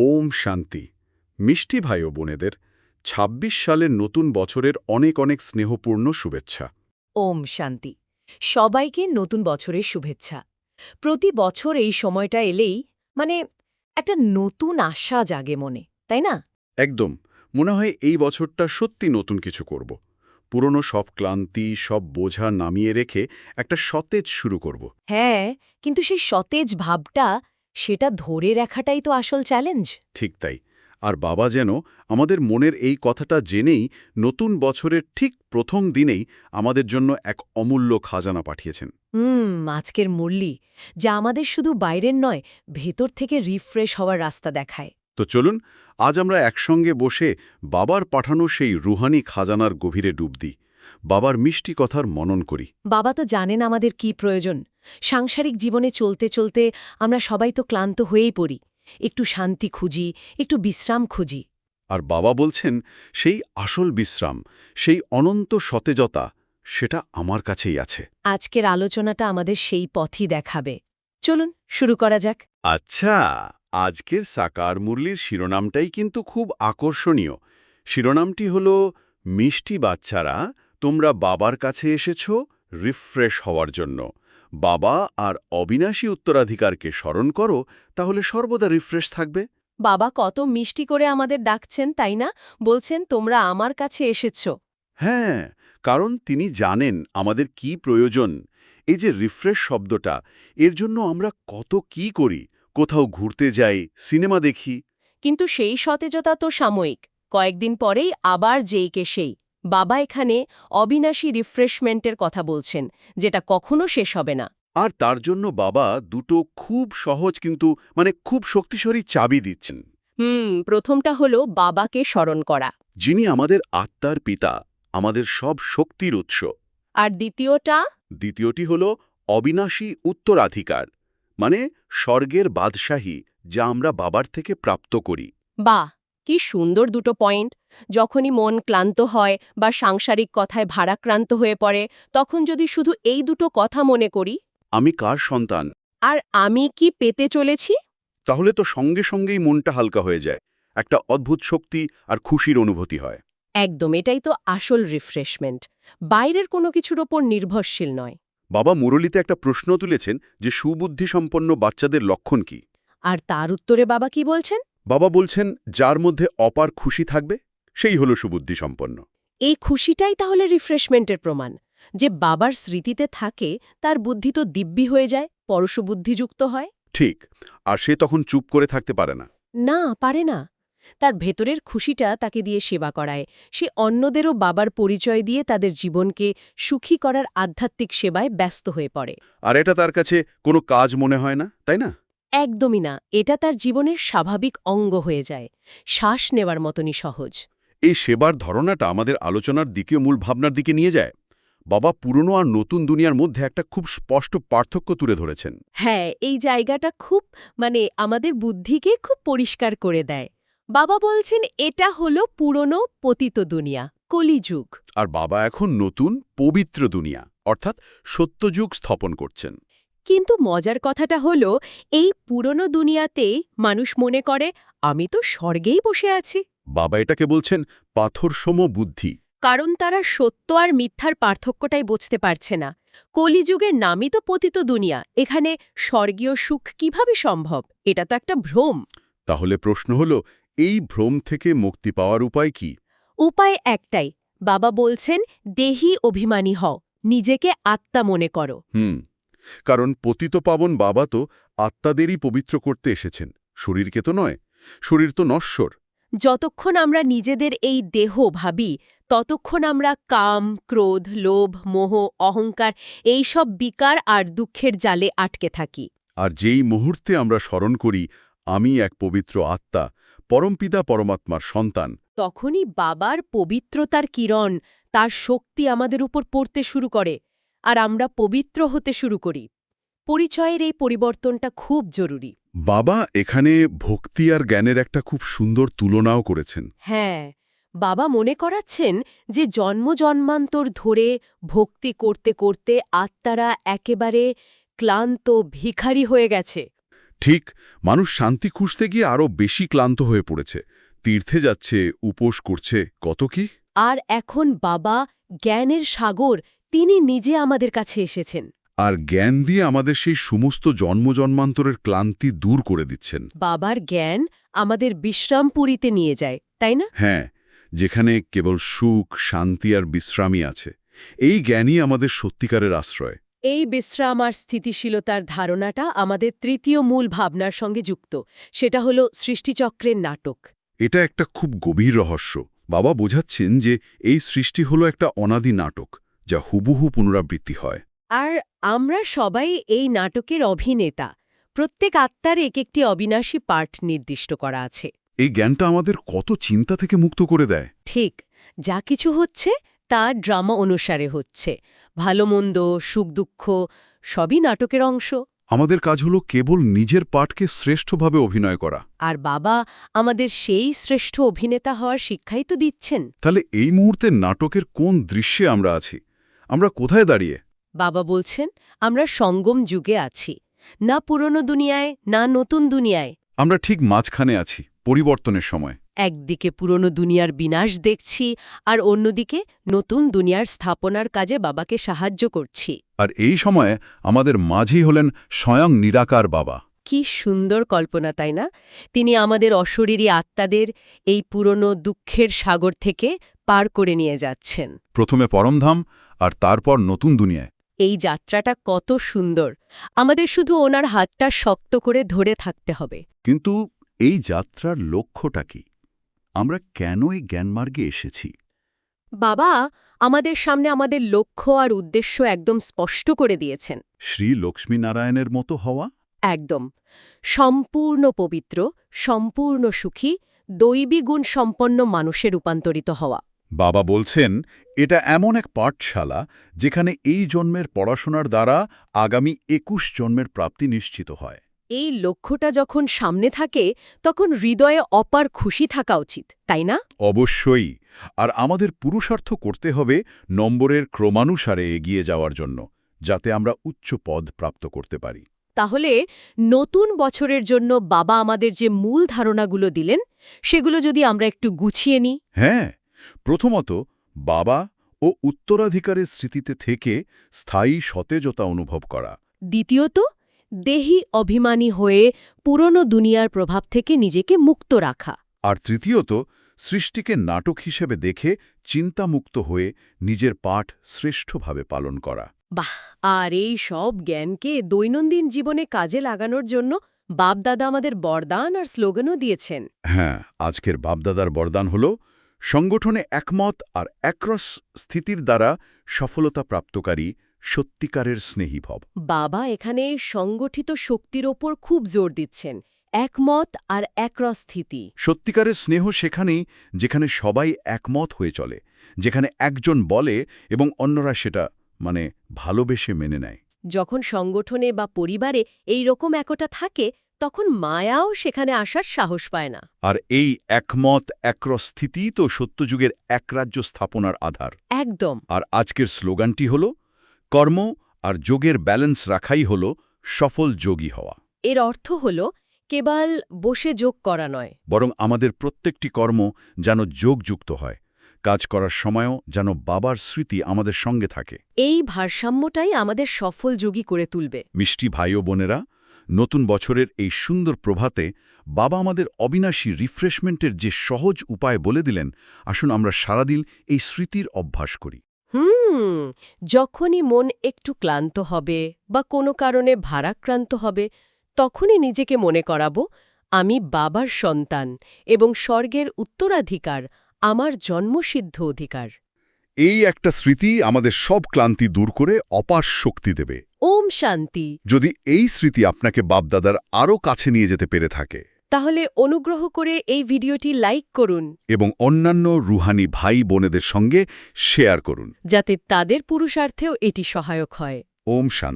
ওম শান্তি। মিষ্টি ভাই ও বোনেদের ২৬ সালের নতুন বছরের অনেক অনেক স্নেহপূর্ণ শুভেচ্ছা। ওম শান্তি। সবাইকে নতুন বছরের শুভেচ্ছা। প্রতি বছর এই সময়টা এলেই মানে একটা নতুন আশা জাগে মনে তাই না? একদম। মনে হয় এই বছরটা সত্যি নতুন কিছু করব। পুরনো সব ক্লান্তি সব বোঝা নামিয়ে রেখে একটা সতেজ শুরু করব। হ্যাঁ কিন্তু সেই সতেজ ভাবটা সেটা ধরে রাখাটাই তো আসল চ্যালেঞ্জ ঠিক তাই। আর বাবা যেন আমাদের মনের এই কথাটা জেনেই নতুন বছরের ঠিক প্রথম দিনেই আমাদের জন্য এক অমূল্য খাজানা পাঠিয়েছেন। হুম আজকের মুরলি যা আমাদের শুধু বাইরের নয় ভেতর থেকে রিফ্রেশ হওয়ার রাস্তা দেখায়। তো চলুন আজ আমরা একসঙ্গে বসে বাবার পাঠানো সেই রুহানি খাজানার গভীরে ডুব দিই। বাবার মিষ্টি কথার মনন করি। বাবা তো জানেন আমাদের কি প্রয়োজন। সাংসারিক জীবনে চলতে চলতে আমরা সবাই তো ক্লান্ত হয়েই পড়ি। একটু শান্তি খুঁজি একটু বিশ্রাম খুঁজি। আর বাবা বলছেন সেই আসল বিশ্রাম সেই অনন্ত সতেজতা সেটা আমার কাছেই আছে। আজকের আলোচনাটা আমাদের সেই পথই দেখাবে। চলুন শুরু করা যাক। আচ্ছা আজকের সাকার মুরলির শিরোনামটাই কিন্তু খুব আকর্ষণীয়। শিরোনামটি হল মিষ্টি বাচ্চারা তোমরা বাবার কাছে এসেছ রিফ্রেশ হওয়ার জন্য। বাবা আর অবিনাশী উত্তরাধিকারকে স্মরণ করো তাহলে সর্বদা রিফ্রেশ থাকবে। বাবা কত মিষ্টি করে আমাদের ডাকছেন তাই না? বলছেন তোমরা আমার কাছে এসেছ। হ্যাঁ কারণ তিনি জানেন আমাদের কি প্রয়োজন। এই যে রিফ্রেশ শব্দটা এর জন্য আমরা কত কি করি? কোথাও ঘুরতে যাই সিনেমা দেখি। কিন্তু সেই সতেজতা তো সাময়িক। কয়েকদিন পরেই আবার যেইকে সেই। বাবা এখানে অবিনাশী রিফ্রেশমেন্টের কথা বলছেন যেটা কখনো শেষ হবে না। আর তার জন্য বাবা দুটো খুব সহজ কিন্তু মানে খুব শক্তিশালী চাবি দিচ্ছেন। হুম প্রথমটা হলো বাবাকে স্মরণ করা। যিনি আমাদের আত্মার পিতা আমাদের সব শক্তির উৎস। আর দ্বিতীয়টা? দ্বিতীয়টি হল অবিনাশী উত্তরাধিকার মানে স্বর্গের বাদশাহী যা আমরা বাবার থেকে প্রাপ্ত করি। বাহ! কি সুন্দর দুটো পয়েন্ট যখনই মন ক্লান্ত হয় বা সাংসারিক কথায় ভারাক্রান্ত হয়ে পড়ে তখন যদি শুধু এই দুটো কথা মনে করি। আমি কার সন্তান? আর আমি কি পেতে চলেছি? তাহলে তো সঙ্গে সঙ্গেই মনটা হালকা হয়ে যায় একটা অদ্ভুত শক্তি আর খুশির অনুভূতি হয়। একদম এটাই তো আসল রিফ্রেশমেন্ট বাইরের কোনো কিছুর ওপর নির্ভরশীল নয়। বাবা মুরলিতে একটা প্রশ্ন তুলেছেন যে সুবুদ্ধিসম্পন্ন বাচ্চাদের লক্ষণ কি? আর তার উত্তরে বাবা কি বলছেন? বাবা বলছেন যার মধ্যে অপার খুশি থাকবে সেই হল সুবুদ্ধিসম্পন্ন এই খুশিটাই তাহলে রিফ্রেশমেন্টের প্রমাণ যে বাবার স্মৃতিতে থাকে তার বুদ্ধি তো দিব্যি হয়ে যায় পরশুবুদ্ধিযুক্ত হয়। ঠিক আর সে তখন চুপ করে থাকতে পারে না। না পারে না। তার ভেতরের খুশিটা তাকে দিয়ে সেবা করায়। সে অন্যদেরও বাবার পরিচয় দিয়ে তাদের জীবনকে সুখী করার আধ্যাত্মিক সেবায় ব্যস্ত হয়ে পড়ে। আর এটা তার কাছে কোনো কাজ মনে হয় না তাই না? একদমই না এটা তার জীবনের স্বাভাবিক অঙ্গ হয়ে যায় শ্বাস নেওয়ার মতনই সহজ। এই সেবার ধরনাটা আমাদের আলোচনার দিকে মূল ভাবনার দিকে নিয়ে যায়। বাবা পুরনো আর নতুন দুনিয়ার মধ্যে একটা খুব স্পষ্ট পার্থক্য তুলে ধরেছেন। হ্যাঁ এই জায়গাটা খুব মানে আমাদের বুদ্ধিকে খুব পরিষ্কার করে দেয়। বাবা বলছেন এটা হলো পুরনো পতিত দুনিয়া কলিযুগ। আর বাবা এখন নতুন পবিত্র দুনিয়া অর্থাৎ সত্যযুগ স্থাপন করছেন। কিন্তু মজার কথাটা হলো এই পুরনো দুনিয়াতেই মানুষ মনে করে আমি তো স্বর্গেই বসে আছি। বাবা এটাকে বলছেন পাথরসম বুদ্ধি। কারণ তারা সত্য আর মিথ্যার পার্থক্যটাই বুঝতে পারছে না। কলিযুগের নামই তো পতিত দুনিয়া এখানে স্বর্গীয় সুখ কীভাবে সম্ভব? এটা তো একটা ভ্রম। তাহলে প্রশ্ন হল এই ভ্রম থেকে মুক্তি পাওয়ার উপায় কি? উপায় একটাই বাবা বলছেন দেহি অভিমানী হও নিজেকে আত্মা মনে করো। হুম। কারণ পতিতপাবন বাবা তো আত্মাদেরই পবিত্র করতে এসেছেন। শরীরকে তো নয় শরীর তো নশ্বর। যতক্ষণ আমরা নিজেদের এই দেহ ভাবি ততক্ষণ আমরা কাম ক্রোধ লোভ মোহ অহংকার এই সব বিকার আর দুঃখের জালে আটকে থাকি। আর যেই মুহূর্তে আমরা স্মরণ করি আমি এক পবিত্র আত্মা পরমপিতা পরমাত্মার সন্তান। তখনই বাবার পবিত্রতার কিরণ তার শক্তি আমাদের উপর পড়তে শুরু করে। আর আমরা পবিত্র হতে শুরু করি। পরিচয়ের এই পরিবর্তনটা খুব জরুরি। বাবা এখানে ভক্তি আর জ্ঞানের একটা খুব সুন্দর তুলনাও করেছেন। হ্যাঁ বাবা মনে করাচ্ছেন যে জন্ম জন্মান্তর ধরে ভক্তি করতে করতে আত্মারা একেবারে ক্লান্ত ভিখারি হয়ে গেছে। ঠিক মানুষ শান্তি খুঁজতে গিয়ে আরও বেশি ক্লান্ত হয়ে পড়েছে। তীর্থে যাচ্ছে উপোস করছে কত কি? আর এখন বাবা জ্ঞানের সাগর তিনি নিজে আমাদের কাছে এসেছেন। আর জ্ঞান দিয়ে আমাদের সেই সমস্ত জন্মজন্মান্তরের ক্লান্তি দূর করে দিচ্ছেন। বাবার জ্ঞান আমাদের বিশ্রামপুরীতে নিয়ে যায় তাই না? হ্যাঁ যেখানে কেবল সুখ শান্তি আর বিশ্রামই আছে। এই জ্ঞানই আমাদের সত্যিকারের আশ্রয়। এই বিশ্রাম আর স্থিতিশীলতার ধারণাটা আমাদের তৃতীয় মূল ভাবনার সঙ্গে যুক্ত। সেটা হলো সৃষ্টিচক্রের নাটক। এটা একটা খুব গভীর রহস্য। বাবা বোঝাচ্ছেন যে এই সৃষ্টি হলো একটা অনাদি নাটক। যা হুবহু পুনরাবৃত্তি হয়। আর আমরা সবাই এই নাটকের অভিনেতা। প্রত্যেক আত্মার এক একটি অবিনাশী পার্ট নির্দিষ্ট করা আছে। এই জ্ঞানটা আমাদের কত চিন্তা থেকে মুক্ত করে দেয়। ঠিক যা কিছু হচ্ছে তা ড্রামা অনুসারে হচ্ছে। ভালো মন্দ সুখ দুঃখ সবই নাটকের অংশ। আমাদের কাজ হলো কেবল নিজের পাঠকে শ্রেষ্ঠভাবে অভিনয় করা। আর বাবা আমাদের সেই শ্রেষ্ঠ অভিনেতা হওয়ার শিক্ষাই তো দিচ্ছেন। তাহলে এই মুহূর্তে নাটকের কোন দৃশ্যে আমরা আছি? আমরা কোথায় দাঁড়িয়ে? বাবা বলছেন আমরা সঙ্গম যুগে আছি। না পুরনো দুনিয়ায় না নতুন দুনিয়ায়। আমরা ঠিক মাঝখানে আছি পরিবর্তনের সময়। একদিকে পুরনো দুনিয়ার বিনাশ দেখছি আর অন্যদিকে নতুন দুনিয়ার স্থাপনার কাজে বাবাকে সাহায্য করছি। আর এই সময়ে আমাদের মাঝেই হলেন স্বয়ং নিরাকার বাবা। কি সুন্দর কল্পনা তাই না? তিনি আমাদের অশরীরী আত্মাদের এই পুরনো দুঃখের সাগর থেকে পার করে নিয়ে যাচ্ছেন। প্রথমে পরমধাম আর তারপর নতুন দুনিয়ায়। এই যাত্রাটা কত সুন্দর। আমাদের শুধু ওনার হাতটা শক্ত করে ধরে থাকতে হবে। কিন্তু এই যাত্রার লক্ষ্যটা কি? আমরা কেন এই জ্ঞানমার্গে এসেছি? বাবা আমাদের সামনে আমাদের লক্ষ্য আর উদ্দেশ্য একদম স্পষ্ট করে দিয়েছেন। শ্রী লক্ষ্মীনারায়ণের মতো হওয়া? একদম। সম্পূর্ণ পবিত্র সম্পূর্ণ সুখী দৈবী গুণ সম্পন্ন মানুষে রূপান্তরিত হওয়া। বাবা বলছেন এটা এমন এক পাঠশালা যেখানে এই জন্মের পড়াশোনার দ্বারা আগামী একুশ জন্মের প্রাপ্তি নিশ্চিত হয়। এই লক্ষ্যটা যখন সামনে থাকে তখন হৃদয়ে অপার খুশি থাকা উচিত তাই না? অবশ্যই। আর আমাদের পুরুষার্থ করতে হবে নম্বরের ক্রমানুসারে এগিয়ে যাওয়ার জন্য যাতে আমরা উচ্চ পদ প্রাপ্ত করতে পারি। তাহলে নতুন বছরের জন্য বাবা আমাদের যে মূল ধারণাগুলো দিলেন সেগুলো যদি আমরা একটু গুছিয়ে নিই? হ্যাঁ। প্রথমত বাবা ও উত্তরাধিকারের স্মৃতিতে থেকে স্থায়ী সতেজতা অনুভব করা। দ্বিতীয়ত দেহি অভিমানী হয়ে পুরনো দুনিয়ার প্রভাব থেকে নিজেকে মুক্ত রাখা। আর তৃতীয়ত সৃষ্টিকে নাটক হিসেবে দেখে চিন্তামুক্ত হয়ে নিজের পাঠ শ্রেষ্ঠভাবে পালন করা। বাহ! আর এই সব জ্ঞানকে দৈনন্দিন জীবনে কাজে লাগানোর জন্য বাপদাদা আমাদের বরদান আর স্লোগানও দিয়েছেন। হ্যাঁ আজকের বাপদাদার বরদান হল সংগঠনে একমত আর একরস স্থিতির দ্বারা সফলতা প্রাপ্তকারী সত্যিকারের স্নেহীভব বাবা এখানে সংগঠিত শক্তির ওপর খুব জোর দিচ্ছেন একমত আর একরস্থিতি সত্যিকারের স্নেহ সেখানেই যেখানে সবাই একমত হয়ে চলে যেখানে একজন বলে এবং অন্যরা সেটা মানে ভালোবেসে মেনে নেয়। যখন সংগঠনে বা পরিবারে এই রকম একটা থাকে তখন মায়াও সেখানে আসার সাহস পায় না। আর এই একমত একরস্থিতি তো সত্যযুগের একরাজ্য স্থাপনার আধার। একদম। আর আজকের স্লোগানটি হল কর্ম আর যোগের ব্যালেন্স রাখাই হল সফল যোগী হওয়া। এর অর্থ হল কেবল বসে যোগ করা নয়। বরং আমাদের প্রত্যেকটি কর্ম যেন যোগযুক্ত হয় কাজ করার সময়ও যেন বাবার স্মৃতি আমাদের সঙ্গে থাকে। এই ভারসাম্যটাই আমাদের সফল যোগী করে তুলবে। মিষ্টি ভাই ও বোনেরা নতুন বছরের এই সুন্দর প্রভাতে বাবা আমাদের অবিনাশী রিফ্রেশমেন্টের যে সহজ উপায় বলে দিলেন আসুন আমরা সারাদিন এই স্মৃতির অভ্যাস করি। হুম যখনই মন একটু ক্লান্ত হবে বা কোনো কারণে ভারাক্রান্ত হবে তখনই নিজেকে মনে করাবো আমি বাবার সন্তান এবং স্বর্গের উত্তরাধিকার আমার জন্মসিদ্ধ অধিকার। এই একটা স্মৃতি আমাদের সব ক্লান্তি দূর করে অপার শক্তি দেবে। ওম শান্তি। যদি এই স্মৃতি আপনাকে বাপদাদার আরও কাছে নিয়ে যেতে পেরে থাকে তাহলে অনুগ্রহ করে এই ভিডিওটি লাইক করুন। এবং অন্যান্য রুহানি ভাই বোনেদের সঙ্গে শেয়ার করুন। যাতে তাদের পুরুষার্থেও এটি সহায়ক হয়। ওম শান্তি।